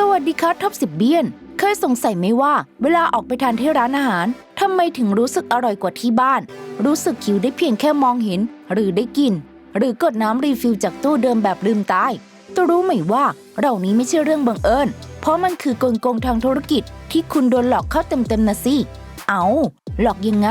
สวัสดีครับท็อปสิบเบียน เคยสงสัยไหมว่า เวลาออกไปทานที่ร้านอาหารทำไมถึงรู้สึกอร่อยกว่าที่บ้าน รู้สึกหิวได้เพียงแค่มองเห็น หรือได้กิน หรือกดน้ำรีฟิลจากตู้เดิมแบบลืมตายแต่รู้ไหมว่าเหล่านี้ไม่ใช่เรื่องบังเอิญ เพราะมันคือกลโกงทางธุรกิจที่คุณโดนหลอกเข้าเต็มๆนะสิเอาหลอกยังไง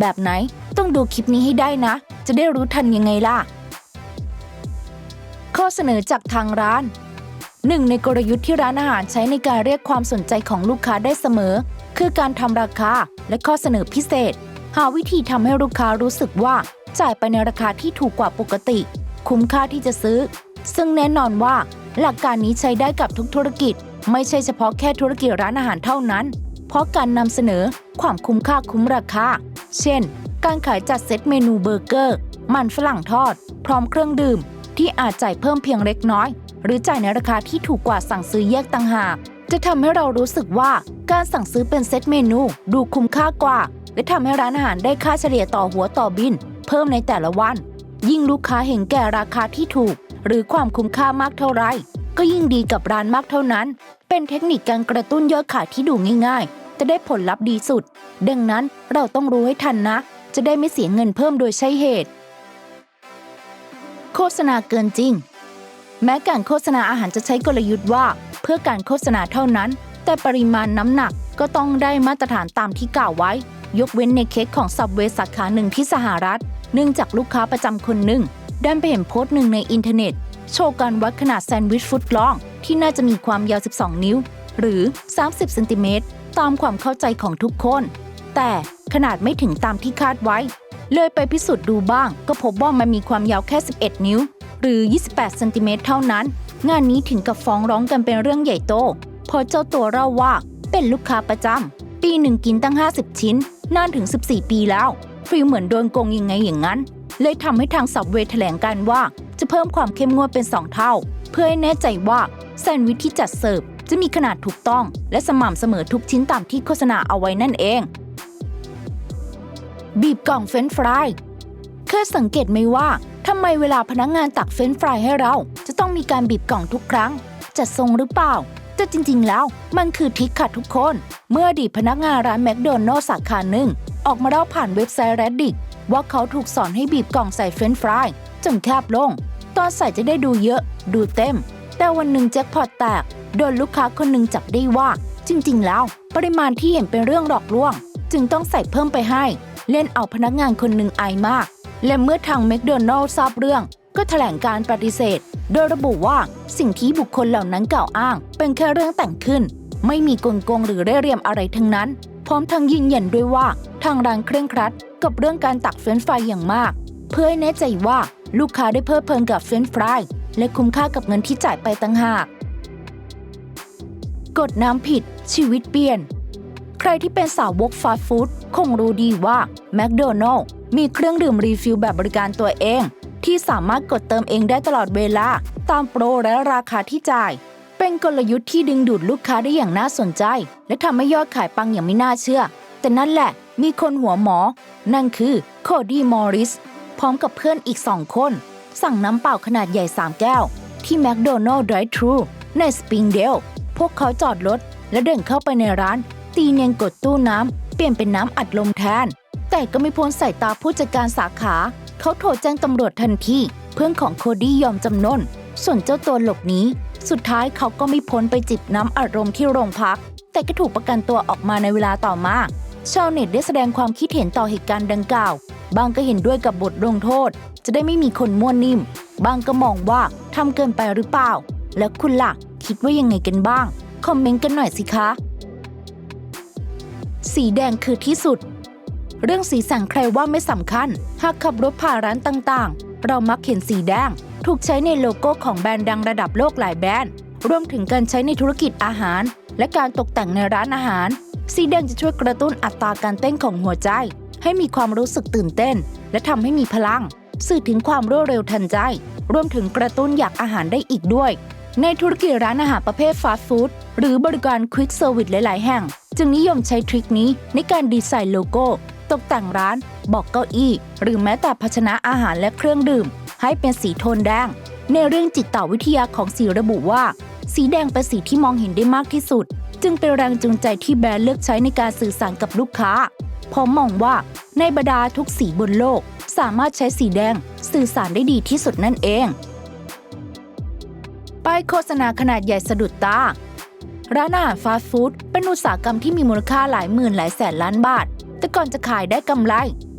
แบบไหนต้องดูคลิปนี้ให้ได้นะ จะได้รู้ทันยังไงล่ะข้อเสนอจากทางร้าน หนึ่งในกลยุทธ์ที่ร้านอาหารใช้ในการเรียกความสนใจของลูกค้าได้เสมอ คือการทำราคาและข้อเสนอพิเศษ หาวิธีทำให้ลูกค้ารู้สึกว่าจ่ายไปในราคาที่ถูกกว่าปกติ คุ้มค่าที่จะซื้อ ซึ่งแน่นอนว่า หลักการนี้ใช้ได้กับทุกธุรกิจ ไม่ใช่เฉพาะแค่ธุรกิจร้านอาหารเท่านั้น เพราะการนำเสนอความคุ้มค่าคุ้มราคา เช่น การขายจัดเซตเมนูเบอร์เกอร์ มันฝรั่งทอด พร้อมเครื่องดื่ม ที่อาจจ่ายเพิ่มเพียงเล็กน้อย หรือจ่ายในราคาที่ถูกกว่าสั่งซื้อแยกต่างหาก จะทำให้เรารู้สึกว่าการสั่งซื้อเป็นเซตเมนู ดูคุ้มค่ากว่า และทำให้ร้านอาหารได้ค่าเฉลี่ยต่อหัวต่อบิน เพิ่มในแต่ละวัน ยิ่งลูกค้าเห็นแก่ราคาที่ถูก หรือความคุ้มค่ามากเท่าไรก็ยิ่งดีกับร้านมากเท่านั้น เป็นเทคนิคการกระตุ้นยอดขายที่ดูง่าย ๆ จะได้ผลลัพธ์ดีสุด ดังนั้นเราต้องรู้ให้ทันนะ จะได้ไม่เสียเงินเพิ่มโดยใช่เหตุ โฆษณาเกินจริง แม้การโฆษณาอาหารจะใช้กลยุทธ์ว่า เพื่อการโฆษณาเท่านั้น แต่ปริมาณน้ำหนักก็ต้องได้มาตรฐานตามที่กล่าวไว้ ยกเว้นในเคสของซับเวสาขาหนึ่งที่สหรัฐ เนื่องจากลูกค้าประจำคนหนึ่งดันไปเห็นโพสต์หนึ่งในอินเทอร์เน็ต โชว์การวัดขนาดแซนด์วิชฟุตลอง ที่น่าจะมีความยาว 12 นิ้ว หรือ 30เซนติเมตรตามความเข้าใจของทุกคน แต่ขนาดไม่ถึงตามที่คาดไว้ เลยไปพิสูจน์ดูบ้าง ก็พบว่ามันมีความยาวแค่ 11 นิ้ว หรือ 28 เซนติเมตรเท่านั้น งานนี้ถึงกับฟ้องร้องกันเป็นเรื่องใหญ่โตพอเจ้าตัวเล่าว่าเป็นลูกค้าประจำ ปีหนึ่งกินตั้ง 50 ชิ้น นานถึง 14 ปีแล้วฟีเหมือนโดนโกงยังไงอย่างนั้น เลยทำให้ทางสับเวย์แถลงการว่า จะเพิ่มความเข้มงวดเป็น 2 เท่า เพื่อให้แน่ใจว่าแซนด์วิชที่จัดเสิร์ฟจะมีขนาดถูกต้อง และสม่ำเสมอทุกชิ้นตามที่โฆษณาเอาไว้นั่นเอง บีบกล่องเฟรนฟราย เคยสังเกตไหมว่าทำไมเวลาพนักงงานตักเฟรนช์ฟรายให้เรา จะต้องมีการบีบกล่องทุกครั้ง จัดทรงหรือเปล่า แต่จริงๆแล้วมันคือทริคค่ะทุกคน เมื่อดีพนักงานร้านแมคโดนัลล์สาขาหนึ่ง ออกมาเล่าผ่านเว็บไซต์ Reddit ว่าเขาถูกสอนให้บีบกล่องใส่เฟรนช์ฟรายจนแคบลง ตอนใส่จะได้ดูเยอะ ดูเต็ม แต่วันหนึ่งแจ็คพอตแตกโดนลูกค้าคนหนึ่งจับได้ว่า จริง ๆ แล้ว ปริมาณที่เห็นเป็นเรื่องหลอกลวง จึงต้องใส่เพิ่มไปให้ เล่นเอาพนักงานคนหนึ่งอายมาก และเมื่อทางแมคโดนัลล์ทราบเรื่อง ก็แถลงการปฏิเสธ โดยระบุว่าสิ่งที่บุคคลเหล่านั้นกล่าวอ้าง เป็นแค่เรื่องแต่งขึ้น ไม่มีกลโกงหรือเร่เรียมอะไรทั้งนั้น พร้อมทั้งยืนยันด้วยว่าทางร้านเคร่งครัด กับเรื่องการตักเฟรนฟรายอย่างมาก เพื่อให้แน่ใจว่าลูกค้าได้เพลิดเพลินกับเฟรนฟรายและคุ้มค่ากับเงินที่จ่ายไปต่างหากกดน้ำผิด ชีวิตเปลี่ยน ใครที่เป็นสาวกฟาสต์ฟู้ดคงรู้ดีว่าแมคโดนัลล์ มีเครื่องดื่มรีฟิลแบบบริการตัวเอง ที่สามารถกดเติมเองได้ตลอดเวลา ตามโปรและราคาที่จ่าย เป็นกลยุทธ์ที่ดึงดูดลูกค้าได้อย่างน่าสนใจ และทำให้ยอดขายปังอย่างไม่น่าเชื่อ แต่นั่นแหละมีคนหัวหมอ นั่นคือโคดี้มอริสพร้อมกับเพื่อนอีกสองคน สั่งน้ำเปล่าขนาดใหญ่ 3 แก้ว ที่แมคโดนัลล์ไดร์ทรูในสปริงเดลพวกเขาจอดรถ และเดินเข้าไปในร้าน ตีเนียนกดตู้น้ำ เปลี่ยนเป็นน้ำอัดลมแทน แต่ก็ไม่พ้นสายตาผู้จัดการสาขา เขาโทรแจ้งตำรวจทันทีเพื่อนของโคดี้ยอมจำนน ส่วนเจ้าตัวหลบหนีสุดท้ายเขาก็ไม่พ้นไปจิบน้ำอัดลมที่โรงพัก แต่ก็ถูกประกันตัวออกมาในเวลาต่อมา ชาวเน็ตได้แสดงความคิดเห็นต่อเหตุการณ์ดังกล่าว บางก็เห็นด้วยกับบทลงโทษ จะได้ไม่มีคนมั่วนิ่ม บางก็มองว่าทำเกินไปหรือเปล่า แล้วคุณล่ะ คิดว่ายังไงกันบ้าง คอมเมนต์กันหน่อยสิคะ สีแดงคือที่สุด เรื่องสีสันใครว่าไม่สำคัญ หากขับรถผ่านร้านต่างๆ เรามักเห็นสีแดง ถูกใช้ในโลโก้ของแบรนด์ดังระดับโลกหลายแบรนด์ รวมถึงการใช้ในธุรกิจอาหาร และการตกแต่งในร้านอาหาร สีแดงจะช่วยกระตุ้นอัตราการเต้นของหัวใจ ให้มีความรู้สึกตื่นเต้น และทำให้มีพลัง สื่อถึงความรวดเร็วทันใจ รวมถึงกระตุ้นอยากอาหารได้อีกด้วย ในธุรกิจร้านอาหารประเภทฟาสต์ฟู้ดหรือบริการควิกเซอร์วิสหลาย ๆ แห่ง จึงนิยมใช้ทริคนี้ในการดีไซน์โลโก้ ตกแต่งร้าน บอกเก้าอี้ หรือแม้แต่ภาชนะอาหารและเครื่องดื่ม ให้เป็นสีโทนแดง ในเรื่องจิตวิทยาของสีระบุว่า สีแดงเป็นสีที่มองเห็นได้มากที่สุด จึงเป็นแรงจูงใจที่แบรนด์เลือกใช้ในการสื่อสารกับลูกค้าพราะมองว่าในบรรดาทุกสีบนโลก สามารถใช้สีแดง สื่อสารได้ดีที่สุดนั่นเอง ป้ายโฆษณาขนาดใหญ่สะดุดตาร้านอาหารฟาสต์ฟู้ดเป็นอุตสาหกรรมที่มีมูลค่าหลายหมื่นหลายแสนล้านบาท แต่ก่อนจะขายได้กำไร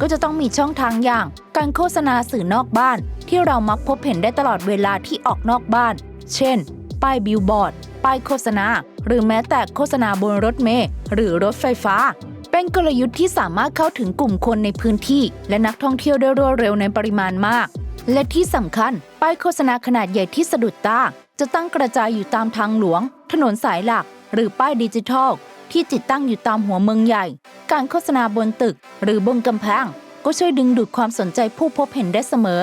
ก็จะต้องมีช่องทางอย่าง การโฆษณาสื่อนอกบ้าน ที่เรามักพบเห็นได้ตลอดเวลาที่ออกนอกบ้าน เช่น ป้ายบิลบอร์ด ป้ายโฆษณา หรือแม้แต่โฆษณาบนรถเมล์หรือรถไฟฟ้า เป็นกลยุทธ์ที่สามารถเข้าถึงกลุ่มคนในพื้นที่ และนักท่องเที่ยวได้รวดเร็วในปริมาณมาก และที่สำคัญ ป้ายโฆษณาขนาดใหญ่ที่สะดุดตาจะตั้งกระจายอยู่ตามทางหลวง ถนนสายหลัก หรือป้ายดิจิทัล ที่ติดตั้งอยู่ตามหัวเมืองใหญ่ การโฆษณาบนตึก หรือบนกำแพงก็ช่วยดึงดูดความสนใจผู้พบเห็นได้เสมอ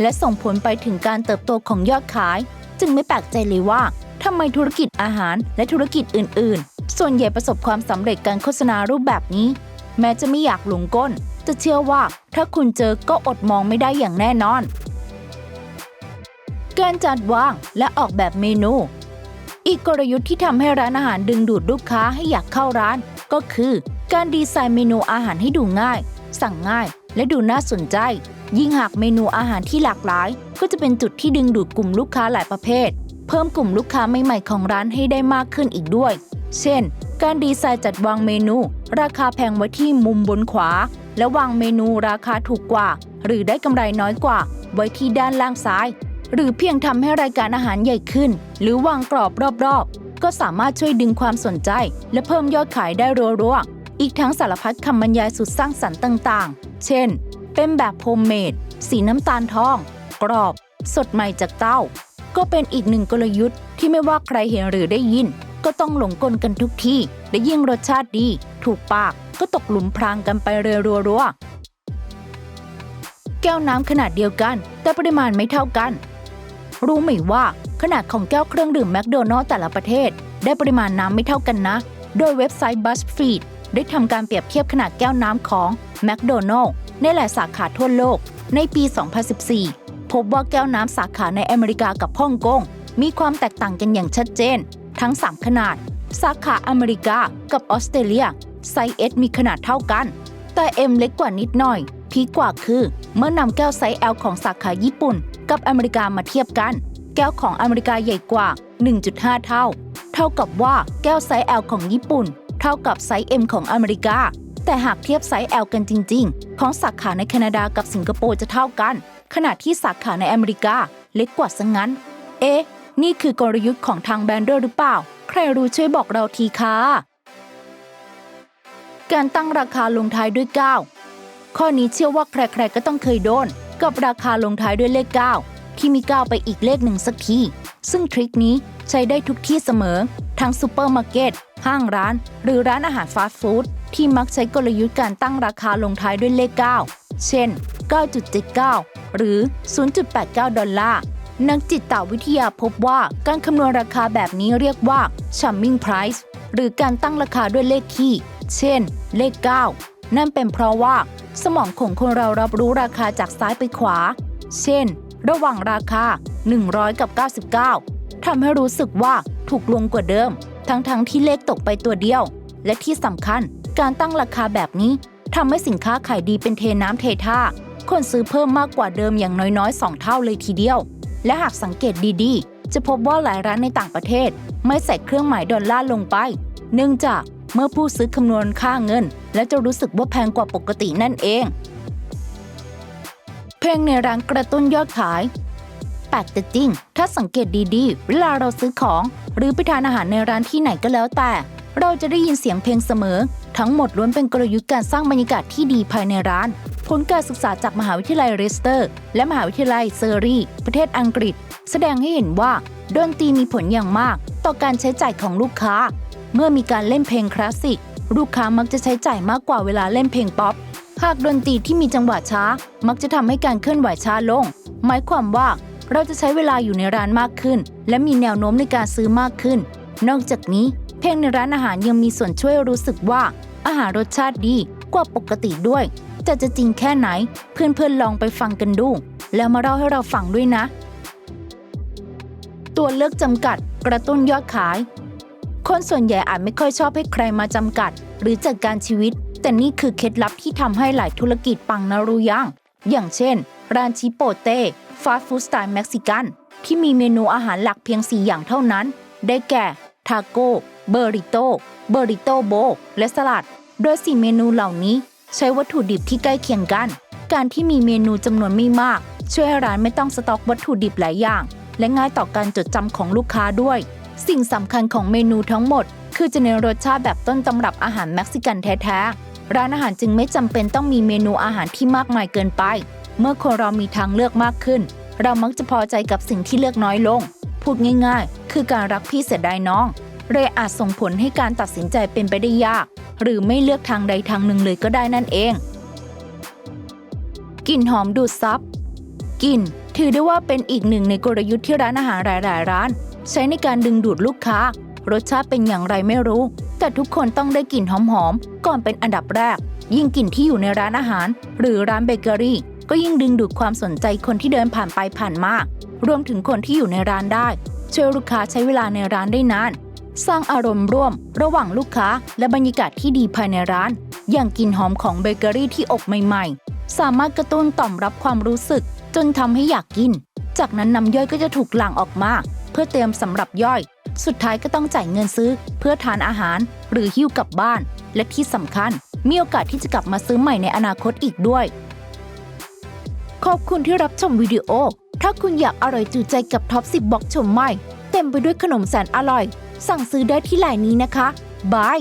และส่งผลไปถึงการเติบโตของยอดขาย จึงไม่แปลกใจเลยว่าทำไมธุรกิจอาหารและธุรกิจอื่น ๆ ส่วนใหญ่ประสบความสำเร็จการโฆษณารูปแบบนี้ แม้จะไม่อยากหลงก้น จะเชื่อว่าถ้าคุณเจอก็อดมองไม่ได้อย่างแน่นอน การจัดวางและออกแบบเมนู อีกกลยุทธ์ที่ทำให้ร้านอาหารดึงดูดลูกค้าให้อยากเข้าร้าน ก็คือ การดีไซน์เมนูอาหารให้ดูง่าย สั่งง่าย และดูน่าสนใจ ยิ่งหากเมนูอาหารที่หลากหลาย ก็จะเป็นจุดที่ดึงดูดกลุ่มลูกค้าหลายประเภท เพิ่มกลุ่มลูกค้าใหม่ๆของร้านให้ได้มากขึ้นอีกด้วย เช่น การดีไซน์จัดวางเมนู ราคาแพงไว้ที่มุมบนขวา และวางเมนูราคาถูกกว่า หรือได้กำไรน้อยกว่า ไว้ที่ด้านล่างซ้าย หรือเพียงทำให้รายการอาหารใหญ่ขึ้น หรือวางกรอบรอบๆ ก็สามารถช่วยดึงความสนใจ และเพิ่มยอดขายได้รัวๆ อีกทั้งสารพัดคำบรรยายสุดสร้างสรรค์ต่างๆ เช่น เป็นแบบโฮมเมด สีน้ำตาลทอง กรอบ สดใหม่จากเต้า ก็เป็นอีกหนึ่งกลยุทธ์ที่ไม่ว่าใครเห็นหรือได้ยิน ก็ต้องหลงกลกันทุกที่ และยิ่งรสชาติดี ถูกปาก ก็ตกหลุมพรางกันไปเรื่อยรัวๆแก้วน้ำขนาดเดียวกัน แต่ปริมาณไม่เท่ากัน รู้ไหมว่าขนาดของแก้วเครื่องดื่มแมคโดนัลล์แต่ละประเทศ ได้ปริมาณน้ำไม่เท่ากันนะ โดยเว็บไซต์ BuzzFeed ได้ทำการเปรียบเทียบขนาดแก้วน้ำของแมคโดนัลล์ในหลายสาขาทั่วโลก ในปี 2014 พบว่าแก้วน้ำสาขาในอเมริกากับฮ่องกงมีความแตกต่างกันอย่างชัดเจน ทั้ง 3 ขนาด สาขาอเมริกากับออสเตรเลียไซส์ S มีขนาดเท่ากัน แต่ M เล็กกว่านิดหน่อย พีกว่าคือ เมื่อนำแก้วไซส์ L ของสาขาญี่ปุ่น กับอเมริกามาเทียบกัน แก้วของอเมริกาใหญ่กว่า 1.5 เท่า เท่ากับว่าแก้วไซส์ L ของญี่ปุ่น เท่ากับไซส์ M ของอเมริกา แต่หากเทียบไซส์ L กันจริง ๆ ของสาขาในแคนาดากับสิงคโปร์จะเท่ากัน ขณะที่สาขาในอเมริกาเล็กกว่าซะงั้น เอ๊ะ นี่คือกลยุทธ์ของทางแบรนด์ด้วยหรือเปล่า ใครรู้ช่วยบอกเราทีค่ะการตั้งราคาลงท้ายด้วย 9 ข้อนี้เชื่อว่าใครๆก็ต้องเคยโดน กับราคาลงท้ายด้วยเลข 9 ที่มี9ไปอีกเลขหนึ่งสักที ซึ่งทริคนี้ใช้ได้ทุกที่เสมอ ทั้งซูเปอร์มาร์เก็ต ห้างร้าน หรือร้านอาหารฟาสต์ฟู้ดที่มักใช้กลยุทธ์การตั้งราคาลงท้ายด้วยเลข 9 เช่น 9.79 หรือ 0.89 ดอลลาร์นักจิตวิทยาพบว่าการคำนวณราคาแบบนี้เรียกว่า Chumming Price หรือการตั้งราคาด้วยเลขคี่ เช่น เลข 9 นั่นเป็นเพราะว่า สมองของคนเรารับรู้ราคาจากซ้ายไปขวา เช่น ระหว่างราคา 100 กับ 99ทำให้รู้สึกว่าถูกลงกว่าเดิม ทั้งๆทที่เลขตกไปตัวเดียว และที่สำคัญการตั้งราคาแบบนี้ทำให้สินค้าขายดีเป็นเทน้ำเทท่า คนซื้อเพิ่มมากกว่าเดิมอย่างน้อยๆ 2 เท่าเลยทีเดียว และหากสังเกตดีๆ จะพบว่าหลายร้านในต่างประเทศ ไม่ใส่เครื่องหมายดอลลาร์ลงไป เนื่องจาก เมื่อผู้ซื้อคำนวณค่าเงิน และจะรู้สึกว่าแพงกว่าปกตินั่นเอง เพลงในร้านกระตุ้นยอดขายแปลกแต่จริง ถ้าสังเกตดีๆ เวลาเราซื้อของ หรือไปทานอาหารในร้านที่ไหนก็แล้วแต่ เราจะได้ยินเสียงเพลงเสมอ ทั้งหมดล้วนเป็นกลยุทธ์การสร้างบรรยากาศที่ดีภายในร้าน ผลการศึกษาจากมหาวิทยาลัยเรสเตอร์ และมหาวิทยาลัยเซอรีประเทศอังกฤษ แสดงให้เห็นว่าดนตรีมีผลอย่างมาก ต่อการใช้จ่ายของลูกค้า เมื่อมีการเล่นเพลงคลาสสิก ลูกค้ามักจะใช้จ่ายมากกว่าเวลาเล่นเพลงป๊อปหากดนตรีที่มีจังหวะช้า มักจะทำให้การเคลื่อนไหวช้าลง หมายความว่าเราจะใช้เวลาอยู่ในร้านมากขึ้น และมีแนวโน้มในการซื้อมากขึ้น นอกจากนี้ เพลงในร้านอาหารยังมีส่วนช่วยรู้สึกว่า อาหารรสชาติดีกว่าปกติด้วย แต่จะจริงแค่ไหน เพื่อนๆลองไปฟังกันดู แล้วมาเล่าให้เราฟังด้วยนะ ตัวเลือกจำกัด กระตุ้นยอดขาย คนส่วนใหญ่อาจไม่ค่อยชอบให้ใครมาจำกัด หรือจัดการชีวิต แต่นี่คือเคล็ดลับที่ทำให้หลายธุรกิจปังนะรู้ยังอย่างเช่น ร้านชิโปเต้ฟาสต์ฟู้ดสไตล์เม็กซิกัน ที่มีเมนูอาหารหลักเพียง 4 อย่างเท่านั้น ได้แก่ ทาโก้ เบอริโตเบอริโตโบ และสลัด โดย 4 เมนูเหล่านี้ ใช้วัตถุดิบที่ใกล้เคียงกัน การที่มีเมนูจำนวนไม่มาก ช่วยให้ร้านไม่ต้องสต็อกวัตถุดิบหลายอย่าง และง่ายต่อการจดจำของลูกค้าด้วย สิ่งสำคัญของเมนูทั้งหมด คือจะในนรสชาติแบบต้นตำรับอาหารเม็กซิกันแท้ๆ ร้านอาหารจึงไม่จำเป็นต้องมีเมนูอาหารที่มากมายเกินไป เมื่อคนเรามีทางเลือกมากขึ้น เรามักจะพอใจกับสิ่งที่เลือกน้อยลง พูดง่ายๆ คือการรักพี่เสียดายน้อง เลยอาจส่งผลให้การตัดสินใจเป็นไปได้ยาก หรือไม่เลือกทางใดทางหนึ่งเลยก็ได้นั่นเองกลิ่นหอมดูดซับกลิ่นถือได้ว่าเป็นอีกหนึ่งในกลยุทธ์ที่ร้านอาหารหลาย ๆ ร้าน ใช้ในการดึงดูดลูกค้า รสชาติเป็นอย่างไรไม่รู้ แต่ทุกคนต้องได้กลิ่นหอมๆ ก่อนเป็นอันดับแรก ยิ่งกลิ่นที่อยู่ในร้านอาหาร หรือร้านเบเกอรี่ ก็ยิ่งดึงดูดความสนใจคนที่เดินผ่านไปผ่านมารวมถึงคนที่อยู่ในร้านได้ ช่วยลูกค้าใช้เวลาในร้านได้นานสร้างอารมณ์ร่วม ระหว่างลูกค้า และบรรยากาศที่ดีภายในร้าน อย่างกลิ่นหอมของเบเกอรี่ที่อบใหม่ๆ สามารถกระตุ้นต่อมรับความรู้สึก จนทำให้อยากกิน จากนั้นน้ำย่อยก็จะถูกหลั่งออกมา เพื่อเตรียมสำหรับย่อย สุดท้ายก็ต้องจ่ายเงินซื้อ เพื่อทานอาหาร หรือหิ้วกลับบ้าน และที่สำคัญ มีโอกาสที่จะกลับมาซื้อใหม่ในอนาคตอีกด้วย ขอบคุณที่รับชมวิดีโอ ถ้าคุณอยากอร่อยจูใจกับท็อป 10บล็อกชมใหม่ เต็มไปด้วยขนมแสนอร่อย สั่งซื้อได้ที่ไลน์นี้นะคะบาย